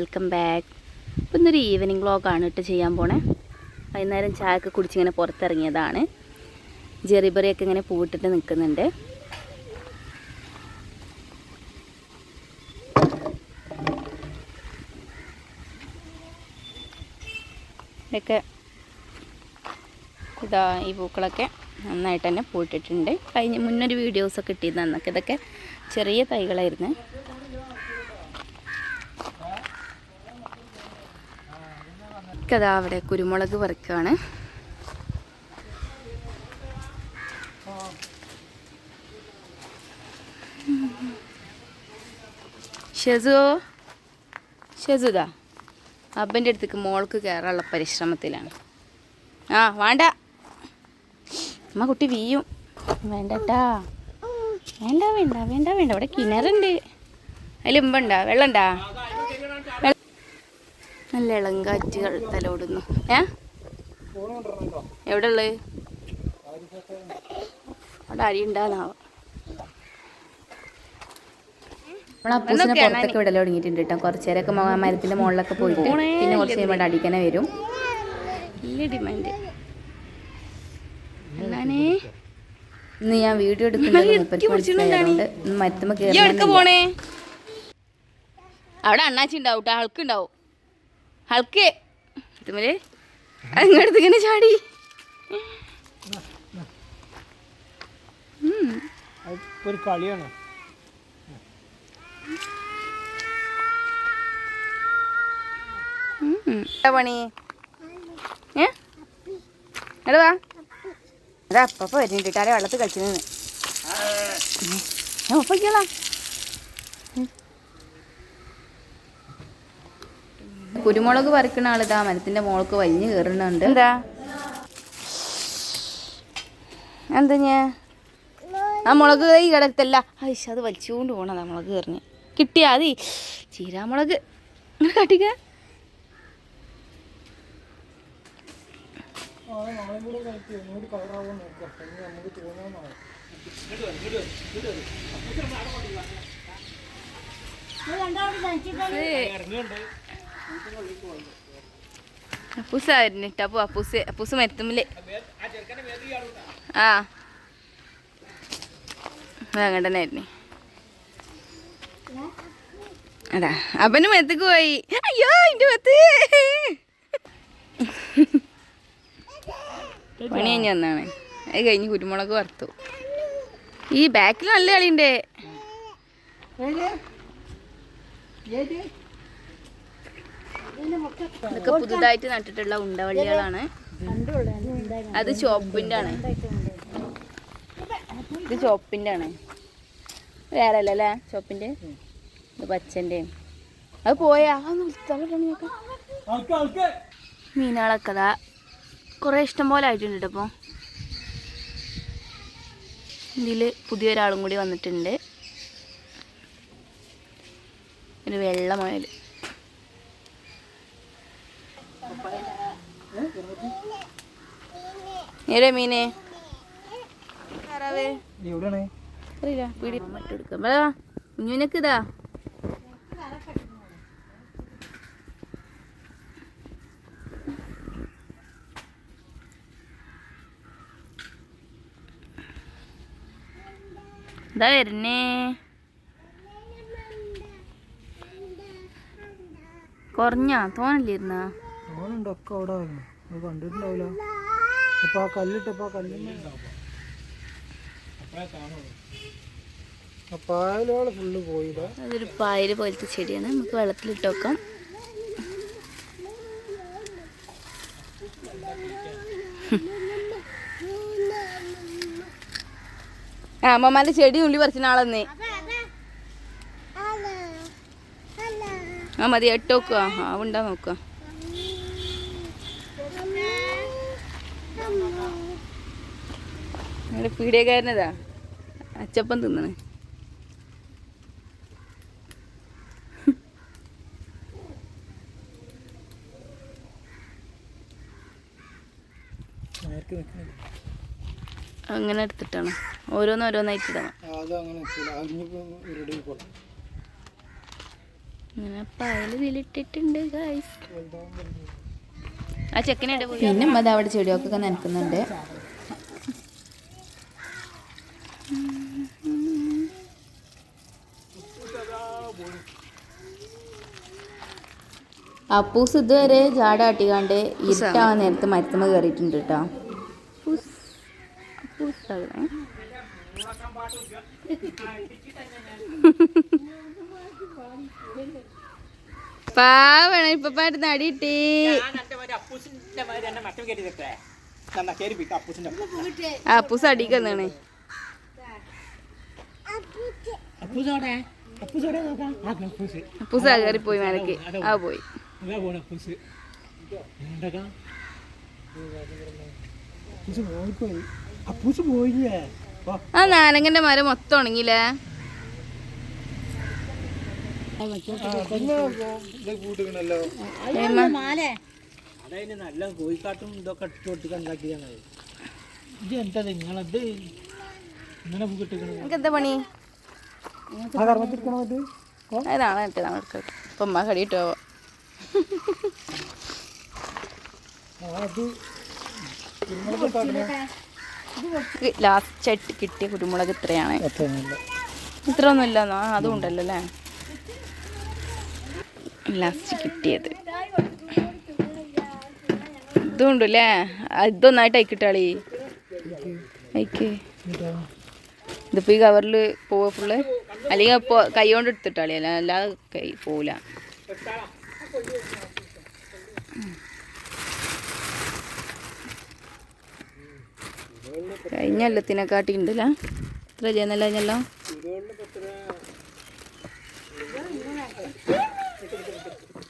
Welcome back. ഇന്നൊരു evening വ്ളോഗാണ് ഇട്ട് ചെയ്യാൻ പോണേ. വൈകുന്നേരം ചായ ഒക്കെ കുടിച്ചിങ്ങനെ പുറത്തിറങ്ങിയതാണ്. ജെറിബറിയൊക്കെ ഇങ്ങനെ പൂവിട്ടിട്ട് നിൽക്കുന്നുണ്ട്. ഇതൊക്കെ ഇതാ ഈ പൂക്കളൊക്കെ നന്നായിട്ട് തന്നെ പൂട്ടിട്ടുണ്ട് കഴിഞ്ഞ മുന്നൊരു വീഡിയോസൊക്കെ ഇട്ടിരുന്നു അന്നൊക്കെ ഇതൊക്കെ ചെറിയ തൈകളായിരുന്നു. അതാ അവിടെ കുരുമുളക് പറിക്കുകയാണ് ഷെസു ഷെസുതാ അപ്പന്റെ അടുത്തേക്ക് മോൾക്ക് കയറാനുള്ള പരിശ്രമത്തിലാണ്. ആ വേണ്ട. അമ്മ കുട്ടി വീയും. വേണ്ടട്ടാ. വേണ്ട വേണ്ട വേണ്ട വേണ്ട. അവിടെ കിണറുണ്ട്. അതിലുമ്പുണ്ടാ വെള്ളമുണ്ടാ നല്ല ഇളങ്കാറ്റുകൾ തലോടുന്നു. ഏ? എവിടെ ഉള്ളത് അവിടെ അരി ഉണ്ടാകുന്നാവോ നമ്മൾ അപ്പൂസിനെ പുറത്തൊക്കെ വിടൽ തുടങ്ങിയിട്ടുണ്ട് കേട്ടോ. കുറച്ച് നേരമൊക്കെ മ- മരത്തിന്റെ മുകളിലൊക്കെ പോയിട്ട് പിന്നെ കുറച്ച് കഴിയുമ്പോൾ ഇവിടെ അടിക്കനെ വരും. വലിയ ഡിമാൻഡ് അല്ലാനേ ഇന്ന് ഞാൻ വീഡിയോ എടുക്കുന്നത് മരത്തുമ്പോ മനസ്സിലായതുകൊണ്ട് മരത്തുമ്മ ഈ എവിടേക്ക് കയറി പോണേ? അവിടെ അണ്ണാച്ചി ഉണ്ടാവും കേട്ടോ ഹൾക്ക് ഉണ്ടാവും. ഹൾക്ക് ഇതുമല്ലേ അങ്ങോട്ട് ഇങ്ങനെ ചാടി ഒരു കളിയാണ്. പണി? ഏ? വാ. അതാ അപ്പ വരുന്നുണ്ട്. കാര്യം വെള്ളത്തിൽ കളിച്ചു നിന്ന് ഞാൻ ഒപ്പിക്കോളാം കുരുമുളക് പറിക്കുന്ന ആളിതാ മരത്തിന്റെ മോൾക്ക് വലിഞ്ഞു കയറുന്നുണ്ട്. എന്താ? എന്താ ഞാൻ ആ മുളക് കൈ കിടത്തല്ല ഐശ അത് വലിച്ചുകൊണ്ട് പോണതാ മുളക് കയറിഞ്ഞ് കിട്ടിയാ മതി. ചീരാമുളക് ഇങ്ങനെ കാട്ടിക്ക. അപ്പൂസ വരുന്നിട്ട് അപ്പു അപ്പൂസ് അപ്പൂസ് മരത്തുമ്മിൽ ആ. അങ്ങനെ തന്നെ ആയിരുന്നു. അതാ അവന് മെത്തക്ക് പോയി. അയ്യോ എന്റെ മെത്ത്. പണി കഴിഞ്ഞ് വന്നാണ്. അത് കഴിഞ്ഞ് കുരുമുളക് വറുത്തു. ഈ ബാക്കിൽ നല്ല കളിയുണ്ട്. ഇതൊക്കെ പുതുതായിട്ട് നട്ടിട്ടുള്ള ഉണ്ടവള്ളികളാണ്. അത് ചോപ്പിന്റെ ആണ് ഇത് ചോപ്പിന്റെ ആണ് വേറെ അല്ലല്ലേ ചോപ്പിന്റെ ഇത് പച്ചന്റെ അത് പോയാ മീനുകളൊക്കെ അതാ കുറേ ഇഷ്ടം പോലെ ആയിട്ടുണ്ട് കേട്ടോ അപ്പോൾ ഇതിൽ പുതിയൊരാളും കൂടി വന്നിട്ടുണ്ട്. ഒരു വെള്ള മുയൽ ഏതാ മീനെ? താറാവേ എവിടെയാണ്? അറിയില്ല പീടി മട്ടെടുക്കാം കുഞ്ഞുനക്ക് ഇതാ. ഇതാ വരുന്നേ? കുറഞ്ഞ? തോന്നില്ലായിരുന്ന ഓനുണ്ട് ഒക്കെ അവിടെ ആയിരുന്നു അത് കണ്ടിട്ടുണ്ടാവില്ല. അപ്പൊ ആ കല്ലിട്ടപ്പോ ആ കല്ലുണ്ടാവും ആ പായലുകൾ ഫുള്ള് പോയില്ല അതൊരു പായൽ പോലത്തെ ചെടിയാണ്. നമുക്ക് വെള്ളത്തിലിട്ട് വെക്കാം. ആ അമ്മമാരുടെ ചെടി ഉള്ളി പറിച്ച നാളെന്നേ ആ മതി എട്ട് നോക്കുക ആ ഉണ്ടാ നോക്കുക ഞങ്ങളുടെ പീഡിയക്കാരനതാ അച്ചപ്പം തിന്നണേ. അങ്ങനെ എടുത്തിട്ടാണ്. ഓരോന്ന് ഓരോന്നായിട്ട് ഇടണം. അങ്ങനെ പായൽ ഇതിലിട്ടിട്ടുണ്ട് ഗൈസ് ആ ചെക്കനെ പിന്നെ അമ്മ അവിടെ ചെടിയൊക്കെ നനക്കുന്നുണ്ട് അപ്പൂസ് ഇതുവരെ ജാടാട്ടിക്കാണ്ട് ഇരുട്ടാവാൻ നേരത്ത് മരത്തുമ്മ കയറിയിട്ടുണ്ട് കേട്ടോ പാവണ ഇപ്പൊ പാട്ട് നടിയിട്ടേ. അപ്പൂസ് അടിക്കുന്നതാണ് അപ്പൂസോടെ അപ്പൂസോടെ അപ്പൂസ് അപ്പൂസ്. കയറി പോയി മേലക്ക്. ആ പോയി. അതാ പോണ അപ്പൂസ് ഉണ്ടാക്കാം അപ്പൂസ് പോയി അപ്പൂസ് പോയില്ലേ? വാ. ആ നാരങ്ങന്റെ മരം മൊത്തം ഏമ്മ? അതായത് നല്ല കോഴിക്കാട്ടും ഇതൊക്കെ ഇട്ട് ഇത് എന്താ നിങ്ങളത് ഇങ്ങനെ കിട്ടുകണത് നിനക്ക് എന്താ പണി? അതാണ് കടിയിട്ട് പോവാം അത് ലാസ്റ്റ് ചട്ടി കിട്ടിയ കുരുമുളക് ഇത്രയാണ്. ഇത്ര ഒന്നും ഇല്ലെന്നോ? ആ അതും ഉണ്ടല്ലോ അല്ലേ? ലാസ്റ്റ് കിട്ടിയത്. ഇതും ഉണ്ടല്ലേ ആ, ഇതൊന്നായിട്ട് അയക്കിട്ടാളി അയക്ക്. ഇതിപ്പോ ഈ കവറിൽ പോവാ ഫുള്ള് അല്ലെങ്കിൽ ഇപ്പോൾ കൈ കൊണ്ട് എടുത്തിട്ടാളി അല്ല അല്ലാതെ കൈ പോവില്ല കഴിഞ്ഞ കൊല്ലത്തിനെക്കാട്ടി ഉണ്ടല്ല? എത്ര ചെയ്യുന്നല്ല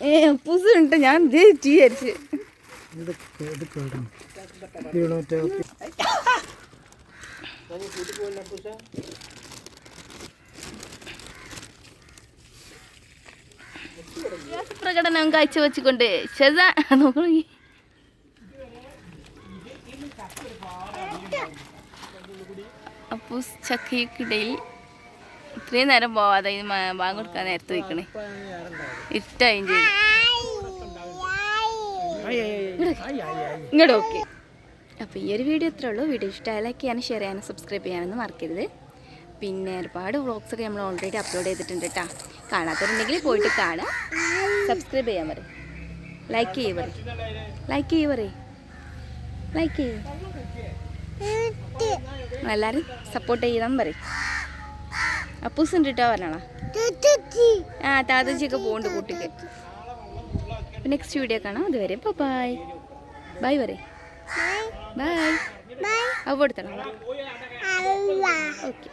ഏ പുസുണ്ട് ഞാൻ ജയിച്ചു വിചാരിച്ച് പ്രകടനം കാഴ്ചവെച്ചുകൊണ്ട് ഷെസ നോക്കണേ അപ്പൂസ് ചക്കയ്ക്കിടയിൽ ഇത്രയും നേരം പോവാതെ ഇത് കൊടുക്കാൻ നേരത്തെ നിൽക്കണേ ഇട്ട ഇങ്ങോട്ട് ഓക്കെ അപ്പോൾ ഈ ഒരു വീഡിയോ ഇത്രേ ഉള്ളൂ. വീഡിയോ ഇഷ്ടമായ ലൈക്ക് ചെയ്യാനും ഷെയർ ചെയ്യാനും സബ്സ്ക്രൈബ് ചെയ്യാനൊന്നും മറക്കരുത്. പിന്നെ ഒരുപാട് വ്ളോഗ്സ് ഒക്കെ നമ്മൾ ഓൾറെഡി അപ്ലോഡ് ചെയ്തിട്ടുണ്ട് കേട്ടോ കാണാത്തവരുണ്ടെങ്കിൽ പോയിട്ട് കാണാം. സബ്സ്ക്രൈബ് ചെയ്യാൻ പറയും. ലൈക്ക് ചെയ്യേ പറയും. ലൈക്ക് ചെയ്യേ പറയും. ലൈക്ക് ചെയ്യ. എല്ലാവരും സപ്പോർട്ട് ചെയ്താൽ പറയും. അപ്പൂസ് കേട്ടോ പറഞ്ഞാളാ ആ താതച്ചിയൊക്കെ പോകുന്നുണ്ട് കുട്ടിക്ക്. നെക്സ്റ്റ് വീഡിയോ കാണാം. അതുവരെ ബൈ ബൈ പറയും. ബൈ അവ എടുത്തണം ഓക്കെ